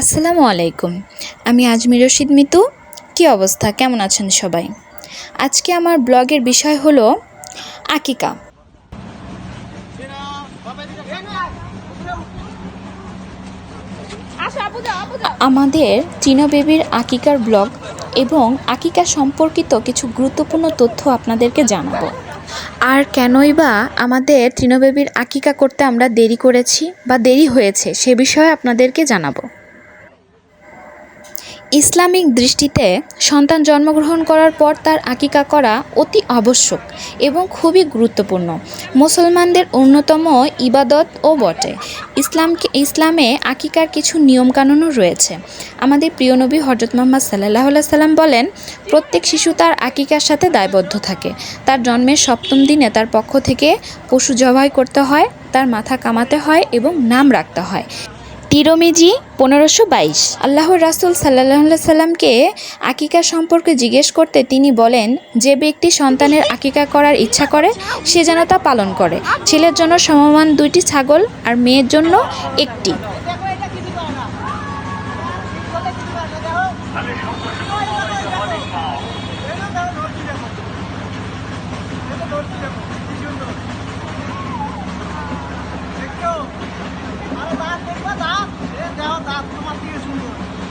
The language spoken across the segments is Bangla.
আসসালামু আলাইকুম। আমি আজমির রশিদ মিতু। কী অবস্থা? কেমন আছেন সবাই? আজকে আমার ব্লগের বিষয় হলো আকিকা। আমাদের চিনো বেবির আকিকার ব্লগ এবং আকিকা সম্পর্কিত কিছু গুরুত্বপূর্ণ তথ্য আপনাদেরকে জানাব। আর কেনই বা আমাদের তৃণবেবীর আকিকা করতে আমরা দেরি করেছি বা দেরি হয়েছে সে বিষয়ে আপনাদেরকে জানাব। ইসলামিক দৃষ্টিতে সন্তান জন্মগ্রহণ করার পর তার আকিকা করা অতি আবশ্যক এবং খুবই গুরুত্বপূর্ণ। মুসলমানদের অন্যতম ইবাদত ও বটে। ইসলামকে ইসলামে আকিকার কিছু নিয়মকানুনও রয়েছে। আমাদের প্রিয় নবী হজরত মোহাম্মদ সাল্লাহ সাল্লাম বলেন, প্রত্যেক শিশু তার আকিকার সাথে দায়বদ্ধ থাকে। তার জন্মের সপ্তম দিনে তার পক্ষ থেকে পশু জবাই করতে হয়, তার মাথা কামাতে হয় এবং নাম রাখতে হয়। তিরমিজি পনেরোশো বাইশ। আল্লাহর রাসুল সাল্লাহ সাল্লামকে আকিকা সম্পর্কে জিজ্ঞেস করতে তিনি বলেন, যে ব্যক্তি সন্তানের আকিকা করার ইচ্ছা করে, সে যেন তা পালন করে। ছেলের জন্য সমমান দুইটি ছাগল আর মেয়ের জন্য একটি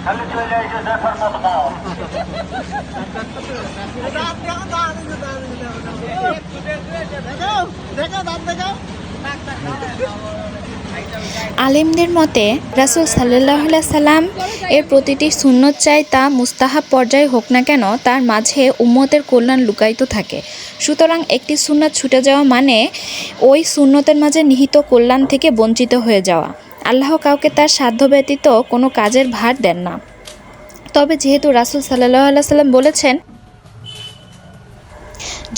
খালি চলে যায় যে আলেমদের মতে, রাসুল সাল্লাহ সাল্লাম এর প্রতিটি সুন্নত চাই তা মুস্তাহাব পর্যায়ে হোক না কেন, তার মাঝে উম্মতের কল্যাণ লুকায়িত থাকে। সুতরাং একটি সুন্নত ছুটে যাওয়া মানে ওই সুন্নতের মাঝে নিহিত কল্যাণ থেকে বঞ্চিত হয়ে যাওয়া। আল্লাহ কাউকে তার সাধ্য ব্যতীত কোনো কাজের ভার দেন না। তবে যেহেতু রাসুল সাল্লাহ সাল্লাম বলেছেন,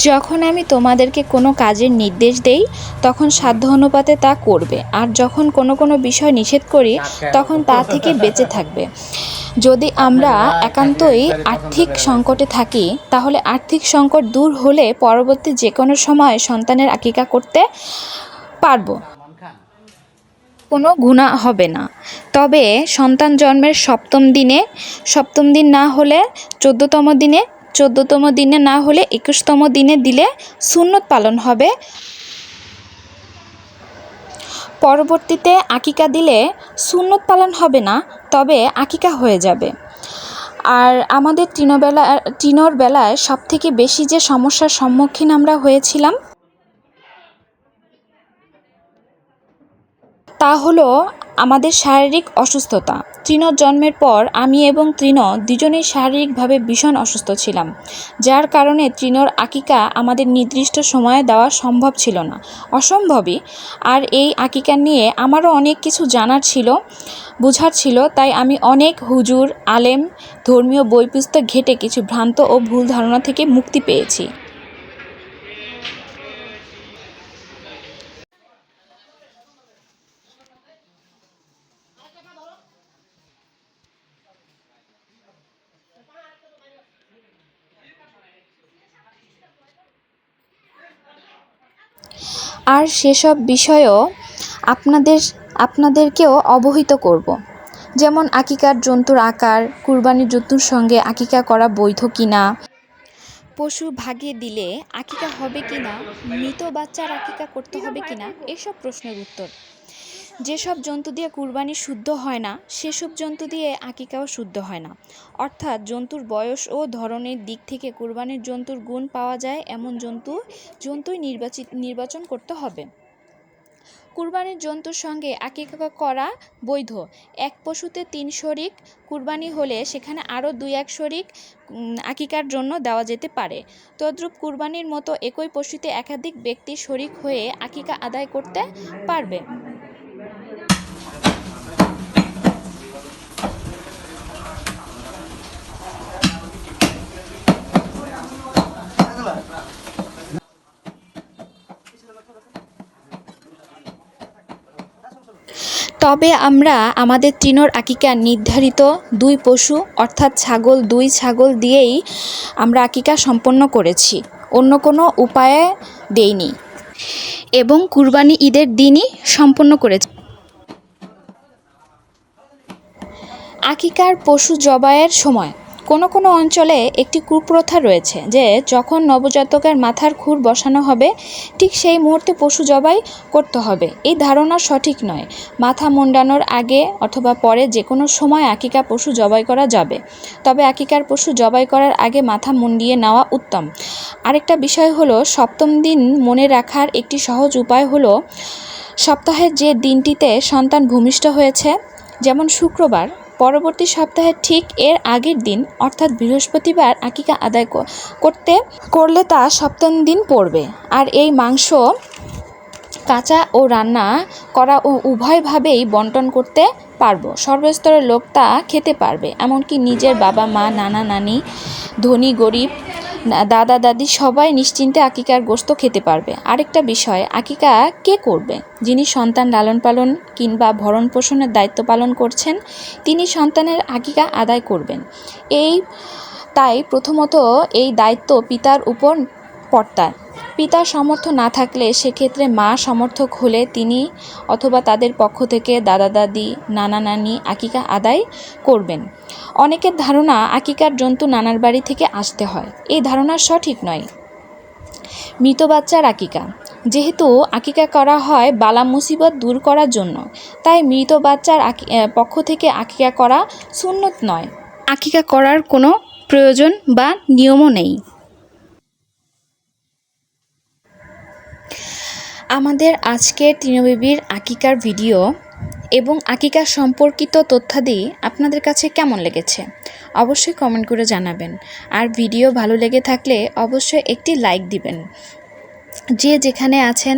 যখন আমি তোমাদেরকে কোনো কাজের নির্দেশ দেই, তখন সাধ্য অনুপাতে তা করবে। আর যখন কোনো কোনো বিষয় নিষেধ করি, তখন তা থেকে বেঁচে থাকবে। যদি আমরা একান্তই আর্থিক সংকটে থাকি, তাহলে আর্থিক সংকট দূর হলে পরবর্তী যে কোনো সময় সন্তানের আকিকা করতে পারব। কোনো গুণা হবে না। তবে সন্তান জন্মের সপ্তম দিনে, সপ্তম দিন না হলে চোদ্দতম দিনে চোদ্দতম দিনে না হলে একুশতম দিনে দিলে সুন্নত পালন হবে। পরবর্তীতে আকিকা দিলে সুন্নত পালন হবে না, তবে আকিকা হয়ে যাবে। আর আমাদের টিনোবেলা, টিনোর বেলায় সবথেকে বেশি যে সমস্যার সম্মুখীন আমরা হয়েছিলাম, তা হলো আমাদের শারীরিক অসুস্থতা। তৃণর জন্মের পর আমি এবং তৃণ দুজনেই শারীরিকভাবে ভীষণ অসুস্থ ছিলাম, যার কারণে তৃণর আকিকা আমাদের নির্দিষ্ট সময়ে দেওয়া সম্ভব ছিল না। অসম্ভবই। আর এই আকিকা নিয়ে আমারও অনেক কিছু জানার ছিল, বোঝার ছিল, তাই আমি অনেক হুজুর, আলেম, ধর্মীয় বই পুস্তক ঘেটে কিছু ভ্রান্ত ও ভুল ধারণা থেকে মুক্তি পেয়েছি। আর সেসব বিষয়েও আপনাদের, আপনাদেরকেও অবহিত করব। যেমন আকিকার জন্তুর আকার, কুরবানির জন্তুর সঙ্গে আকিকা করা বৈধ কিনা পশু ভাগে দিলে আকিকা হবে কিনা, মৃত বাচ্চার আকিকা করতে হবে কিনা, এসব প্রশ্নের উত্তর যেসব জন্তু দিয়ে কুরবানি শুদ্ধ হয় না, সেসব জন্তু দিয়ে আকিকাও শুদ্ধ হয় না। অর্থাৎ জন্তুর বয়স ও ধরনের দিক থেকে কুরবানির জন্তুর গুণ পাওয়া যায় এমন জন্তু, জন্তুই নির্বাচিত নির্বাচন করতে হবে। কুরবানির জন্তুর সঙ্গে আকিকা করা বৈধ। এক পশুতে তিন শরিক, কুরবানি হলে সেখানে আরও দুই এক শরিক আকিকার জন্য দেওয়া যেতে পারে। তদ্রূপ কুরবানির মতো একই পশুতে একাধিক ব্যক্তি শরিক হয়ে আকিকা আদায় করতে পারবে। তবে আমরা আমাদের তৃণর আকিকা নির্ধারিত দুই পশু, অর্থাৎ ছাগল দুই ছাগল দিয়েই আমরা আকিকা সম্পন্ন করেছি। অন্য কোনো উপায়ে দেইনি। এবং কুরবানি ঈদের দিনই সম্পন্ন করেছি। আকিকার পশু জবায়ের সময় কোনো কোনো অঞ্চলে একটি কুপ্রথা রয়েছে যে যখন নবজাতকের মাথার খুর বসানো হবে, ঠিক সেই মুহূর্তে পশু জবাই করতে হবে। এই ধারণা সঠিক নয়। মাথা মুন্ডানোর আগে অথবা পরে যে কোনো সময় আকিকা পশু জবাই করা যাবে। তবে আকিকার পশু জবাই করার আগে মাথা মুন্ডিয়ে নেওয়া উত্তম। আরেকটা বিষয় হলো, সপ্তম দিন মনে রাখার একটি সহজ উপায় হলো সপ্তাহের যে দিনটিতে সন্তান ভূমিষ্ঠ হয়েছে, যেমন শুক্রবার পরবর্তী সপ্তাহে ঠিক এর আগের দিন, অর্থাৎ বৃহস্পতিবার, আকিকা আদায় করতে, করলে তা সপ্তম দিন পড়বে। আর এই মাংস, কাঁচা ও রান্না করা উভয়ভাবেই বন্টন করতে পারব। সর্বস্তরের লোক তা খেতে পারবে, এমনকি নিজের বাবা, মা, নানা, নানি, ধনী, গরিব, দাদা, দাদি সবাই নিশ্চিন্তে আকিকার গোস্ত খেতে পারবে। আরেকটা বিষয়, আকিকা কে করবে? যিনি সন্তান লালন পালন কিংবা ভরণ পোষণের দায়িত্ব পালন করছেন, তিনি সন্তানের আকিকা আদায় করবেন। এই, তাই প্রথমত এই দায়িত্ব পিতার উপর পড়তার পিতার সমর্থ না থাকলে সেক্ষেত্রে মা সমর্থক হলে তিনি অথবা তাদের পক্ষ থেকে দাদা দাদি নানা নানি আকিকা আদায় করবেন। অনেকের ধারণা আকিকার জন্তু নানার বাড়ি থেকে আসতে হয়। এই ধারণা সঠিক নয়। মৃত বাচ্চার আকিকা। যেহেতু আকিকা করা হয় বালা মুসিবত দূর করার জন্য, তাই মৃত বাচ্চার পক্ষ থেকে আকিকা করা সুন্নত নয়। আকিকা করার কোনো প্রয়োজন বা নিয়মও নেই। আমাদের আজকের তৃণবেবীর আকিকার ভিডিও এবং আকিকা সম্পর্কিত তথ্যাদি আপনাদের কাছে কেমন লেগেছে? অবশ্যই কমেন্ট করে জানাবেন। আর ভিডিও ভালো লেগে থাকলে অবশ্যই একটি লাইক দিবেন। যে যেখানে আছেন,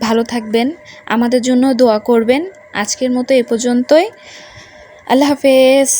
ভালো থাকবেন, আমাদের জন্য দোয়া করবেন। আজকের মতো এ পর্যন্তই। আল্লাহ হাফেজ।